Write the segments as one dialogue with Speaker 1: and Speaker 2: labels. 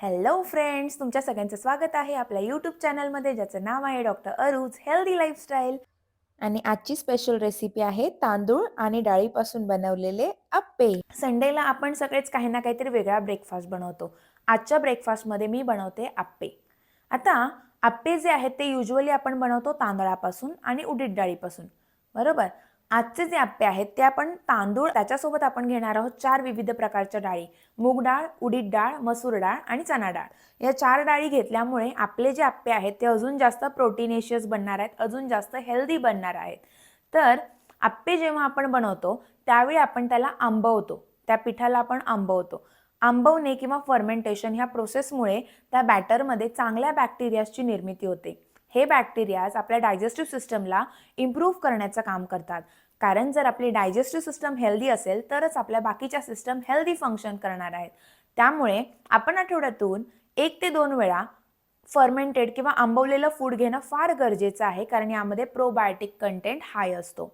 Speaker 1: Hello friends तुमच्या सगळ्यांचं स्वागत आहे आपल्या यूट्यूब चॅनलमध्ये ज्याचं नाव आहे डॉक्टर अरुज हेल्दी लाईफस्टाईल आणि आजची स्पेशल रेसिपी आहे तांदूळ आणि डाळीपासून बनवलेले अप्पे. संडेला आपण सगळेच काही ना काहीतरी वेगळा ब्रेकफास्ट बनवतो. आजच्या ब्रेकफास्टमध्ये मी बनवते अप्पे. आता अप्पे जे आहेत ते युजली आपण बनवतो तांदळापासून आणि उडीद डाळीपासून. बरोबर? आजचे जे आप्पे आहेत ते आपण तांदूळ त्याच्यासोबत आपण घेणार आहोत चार विविध प्रकारच्या डाळी. मूग डाळ उडीद डाळ मसूर डाळ आणि चणा डाळ. या चार डाळी घेतल्यामुळे आपले जे आप्पे आहेत ते अजून जास्त प्रोटीनेशियस बनणार आहेत अजून जास्त हेल्दी बनणार आहेत. तर आप्पे जेव्हा आपण बनवतो त्यावेळी आपण त्याला आंबवतो. त्या पिठाला आपण आंबवतो. आंबवणे किंवा फर्मेंटेशन ह्या प्रोसेसमुळे त्या बॅटरमध्ये चांगल्या बॅक्टेरियाची निर्मिती होते. हे बॅक्टेरियाज आपल्या डायजेस्टिव्ह सिस्टमला इम्प्रूव्ह करण्याचं काम करतात. कारण जर आपली डायजेस्टिव्ह सिस्टम हेल्दी असेल तरच आपल्या बाकीच्या सिस्टम हेल्दी फंक्शन करणार आहेत. त्यामुळे आपण आठवड्यातून एक ते दोन वेळा फर्मेंटेड किंवा आंबवलेलं फूड घेणं फार गरजेचं आहे कारण यामध्ये प्रोबायोटिक कंटेंट हाय असतो.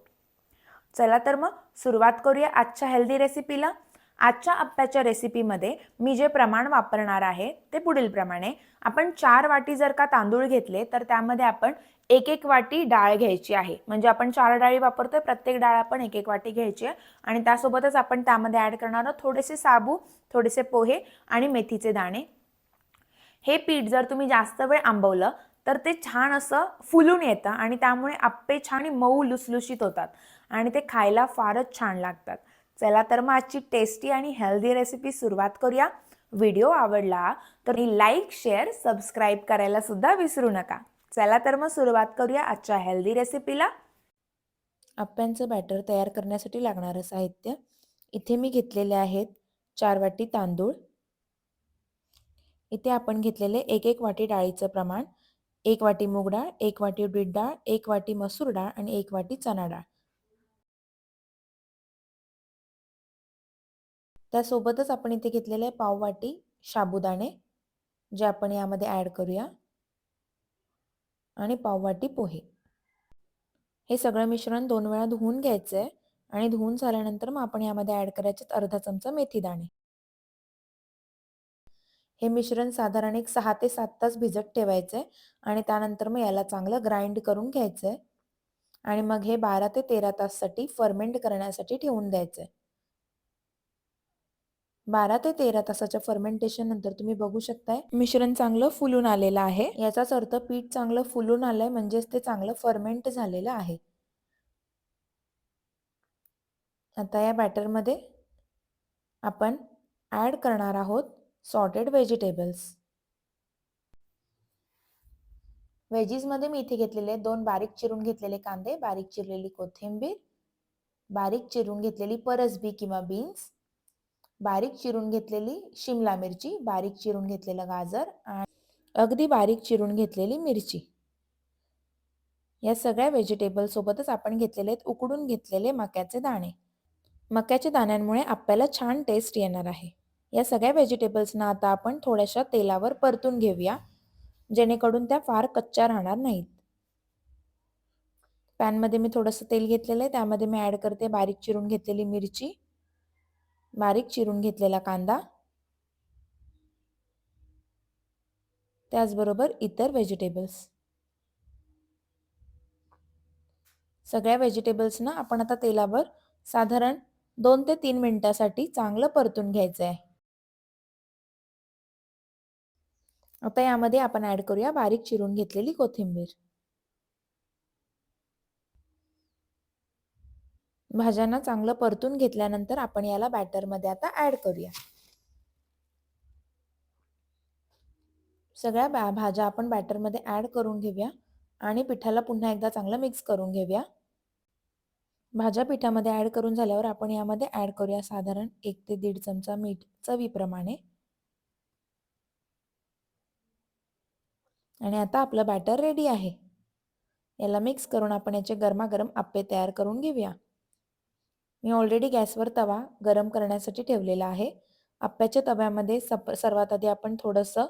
Speaker 1: चला तर मग सुरुवात करूया आजच्या हेल्दी रेसिपीला आजच्या अप्प्याच्या रेसिपीमध्ये मी जे प्रमाण वापरणार आहे ते पुढील प्रमाणे आपण चार वाटी जर का तांदूळ घेतले तर त्यामध्ये आपण एक एक वाटी डाळ घ्यायची आहे. म्हणजे आपण चार डाळी वापरतोय प्रत्येक डाळ आपण एक एक वाटी घ्यायची आहे. आणि त्यासोबतच आपण त्यामध्ये ॲड करणार आहोत थोडेसे साबू थोडेसे पोहे आणि मेथीचे दाणे. हे पीठ जर तुम्ही जास्त वेळ आंबवलं तर ते छान असं फुलून येतं आणि त्यामुळे आप्पे छान मऊ लुसलुशीत होतात. आणि ते खायला फारच छान लागतात. चला तर मग आजची टेस्टी आणि हेल्दी रेसिपी सुरुवात करूया. व्हिडिओ आवडला तर लाईक शेअर सबस्क्राईब करायला सुद्धा विसरू नका. चला तर मग सुरुवात करूया आजच्या हेल्दी रेसिपीला
Speaker 2: आप्यांचं बॅटर तयार करण्यासाठी लागणारं साहित्य. इथे मी घेतलेले आहेत चार वाटी तांदूळ. इथे आपण घेतलेले एक एक वाटी डाळीचं प्रमाण एक वाटी मूग डाळ एक वाटी उडीद डाळ एक वाटी मसूर डाळ आणि एक वाटी चणा डाळ. त्यासोबतच आपण इथे घेतलेले आहे पाववाटी साबुदाणे जे आपण यामध्ये ॲड करूया. आणि पाववाटी पोहे. हे सगळं मिश्रण दोन वेळा धुवून घ्यायचं आहे आणि धुवून झाल्यानंतर मग आपण यामध्ये ॲड करायचे अर्धा चमचा मेथी दाणे. हे मिश्रण साधारण एक सहा ते सात तास भिजत ठेवायचं आहे आणि त्यानंतर मग याला चांगलं ग्राइंड करून घ्यायचं आहे आणि मग हे बारा ते तेरा ताससाठी फर्मेंट करण्यासाठी ठेवून द्यायचं आहे बारा ते तेरा तासाच्या फर्मेंटेशन नंतर तुम्ही बघू शकताय. मिश्रण चांगलं फुलून आलेलं आहे. याचाच अर्थ पीठ चांगलं फुलून आलंय म्हणजेच ते चांगलं फर्मेंट झालेलं आहे. आता या बॅटरमध्ये आपण ॲड करणार आहोत सॉर्टेड व्हेजिटेबल्स व्हेजीजमध्ये मी इथे घेतलेले दोन बारीक चिरून घेतलेले कांदे बारीक चिरलेली कोथिंबीर बारीक चिरून घेतलेली परसबी किंवा बीन्स बारीक चिरून घेतलेली शिमला मिरची बारीक चिरून घेतलेलं गाजर आणि अगदी बारीक चिरून घेतलेली मिरची. या सगळ्या व्हेजिटेबलसोबतच आपण घेतलेले आहेत उकडून घेतलेले मक्याचे दाणे. मक्याच्या दाण्यांमुळे आपल्याला छान टेस्ट येणार आहे. या सगळ्या व्हेजिटेबल्सना आता आपण थोड्याशा तेलावर परतून घेऊया जेणेकरून त्या फार कच्च्या राहणार नाहीत. पॅनमध्ये मी थोडंसं तेल घेतलेलं आहे त्यामध्ये मी ॲड करते बारीक चिरून घेतलेली मिरची. बारीक चिरून घेतलेला कांदा. त्याचबरोबर इतर व्हेजिटेबल्स सगळ्या व्हेजिटेबल्सना आपण आता तेलावर साधारण दोन ते तीन मिनिटासाठी चांगलं परतून घ्यायचं आहे आता यामध्ये आपण ॲड करूया बारीक चिरून घेतलेली कोथिंबीर. भाज्यांना चांगलं परतून घेतल्यानंतर आपण याला बॅटरमध्ये आता ॲड करूया. सगळ्या बा भाज्या आपण बॅटरमध्ये ॲड करून घेऊया आणि पिठाला पुन्हा एकदा चांगलं मिक्स करून घेऊया. भाज्या पिठामध्ये ॲड करून झाल्यावर आपण यामध्ये ॲड करूया साधारण एक ते दीड चमचा मीठ चवीप्रमाणे. आणि आता आपलं बॅटर रेडी आहे. याला मिक्स करून आपण याचे गरमागरम आप्पे तयार करून घेऊया. मी ऑलरेडी गॅसवर तवा गरम करण्यासाठी ठेवलेला आहे. आप्याच्या तव्यामध्ये सप सर्वात आधी आपण थोडंसं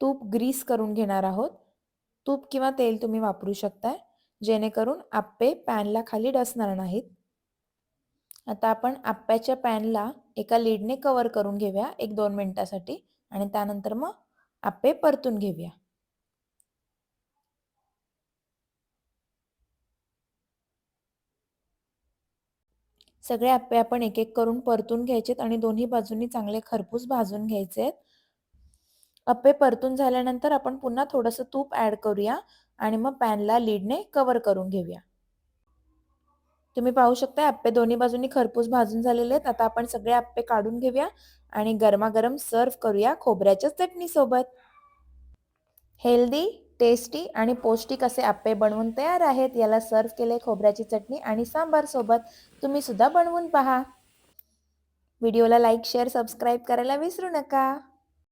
Speaker 2: तूप ग्रीस करून घेणार आहोत. तूप किंवा तेल तुम्ही वापरू शकताय. जेणेकरून आप्पे पॅनला खाली डसणार नाहीत. आता आपण आप्याच्या पॅनला एका लीडने कवर करून घेऊया एक दोन मिनटासाठी आणि त्यानंतर मग आप्पे परतून घेऊया. सगळे आप्पे आपण एक एक करून परतून घ्यायचेत आणि दोन्ही बाजूंनी चांगले खरपूस भाजून घ्यायचे आहेत. अप्पे परतून झाल्यानंतर आपण पुन्हा थोडंसं तूप ॲड करूया आणि मग पॅनला लीडने कवर करून घेऊया. तुम्ही पाहू शकता आप्पे दोन्ही बाजूंनी खरपूस भाजून झालेले आहेत. आता आपण सगळे आप्पे काढून घेऊया आणि गरमागरम सर्व करूया खोबऱ्याच्या चटणीसोबत. हेल्दी? टेस्टी आणि पौष्टिक असे आप्पे बनवून तयार आहेत. याला सर्व केले खोबऱ्याची चटणी आणि सांबार सोबत तुम्ही सुद्धा बनवून पहा. व्हिडिओला लाईक शेअर सबस्क्राईब करायला विसरू नका.